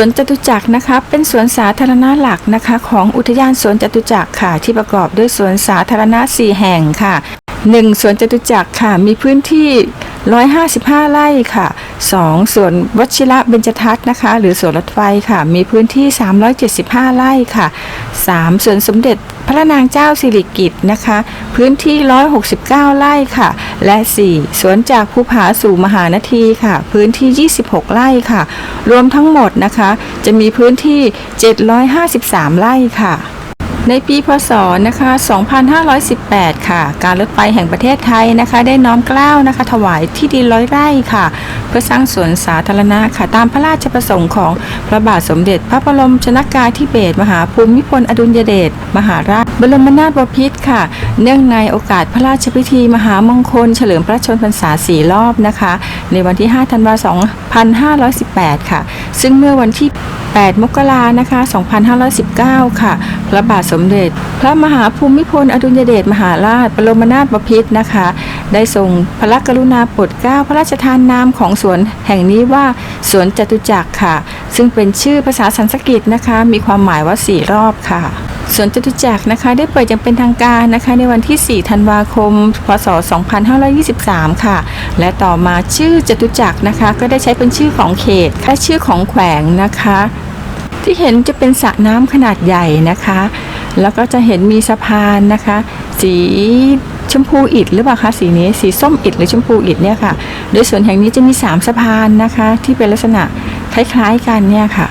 วนจตุจักรนะคะ เป็นสวนสาธารณะหลักนะคะ ของอุทยานสวนจตุจักรค่ะ ที่ประกอบด้วยสวนสาธารณะ 4 แห่งค่ะ 1. สวนจตุจักรค่ะ มีพื้นที่ 155 ไร่ค่ะ 2. สวนวชิระเบญจทัศน์นะคะ หรือสวนรถไฟค่ะ มีพื้นที่ 375 ไร่ค่ะ 3. สวนสมเด็จพระนางเจ้าสิริกิติ์นะคะ พื้นที่ 169 ไร่ค่ะ และ 4. สวนจากภูผาสู่มหานาทีค่ะ พื้นที่ 26 ไร่ค่ะ รวมทั้งหมดนะคะ จะมีพื้นที่ 753 ไร่ค่ะ ในปีพศนะคะ 2518 ค่ะ การรถไฟแห่งประเทศไทยนะคะ ได้น้อมเกล้าวนะคะ ถวายที่ดินร้อยไร่ค่ะ เพื่อสร้างสวนสาธารณะค่ะ ตามพระราชประสงค์ของพระบาทสมเด็จพระบรมชนากาธิเบศรมหาภูมิพลอดุลยเดชมหาราช บรมนาถบพิตรค่ะ เนื่องในโอกาสพระราชพิธีมหามงคล เฉลิมพระชนพรรษาสี่รอบนะคะ ในวันที่ 5 ธันวาคม 2518 ค่ะ ซึ่งเมื่อวันที่ 8 มกรานะคะ 2519 ค่ะ พระบาทสมเด็จ พระมหาภูมิพล อดุลยเดชมหาราชบรมนาถบพิตรนะคะ ได้ทรงพระกรุณาโปรดเกล้าพระราชทานนามของสวนแห่งนี้ว่าสวนจตุจักรค่ะ ซึ่งเป็นชื่อภาษาสันสกฤตนะคะ มีความหมายว่าสี่รอบค่ะ สวนจตุจักรนะคะ ได้เปิดอย่างเป็นทางการนะคะ ในวันที่ 4 ธันวาคม พศ 2523 ค่ะ และต่อมาชื่อจตุจักรนะคะ ก็ได้ใช้เป็นชื่อของเขตและชื่อของแขวงนะคะ ที่เห็นจะเป็นสระน้ำขนาดใหญ่นะคะ แล้วก็จะเห็นมีสะพานนะคะ สีชมพูอิฐหรือเปล่าคะสีนี้สีส้มอิฐหรือชมพูอิฐเนี่ยค่ะ โดยส่วนแห่งนี้จะมี 3 สะพานนะคะ ที่เป็นลักษณะคล้ายๆกันเนี่ยค่ะ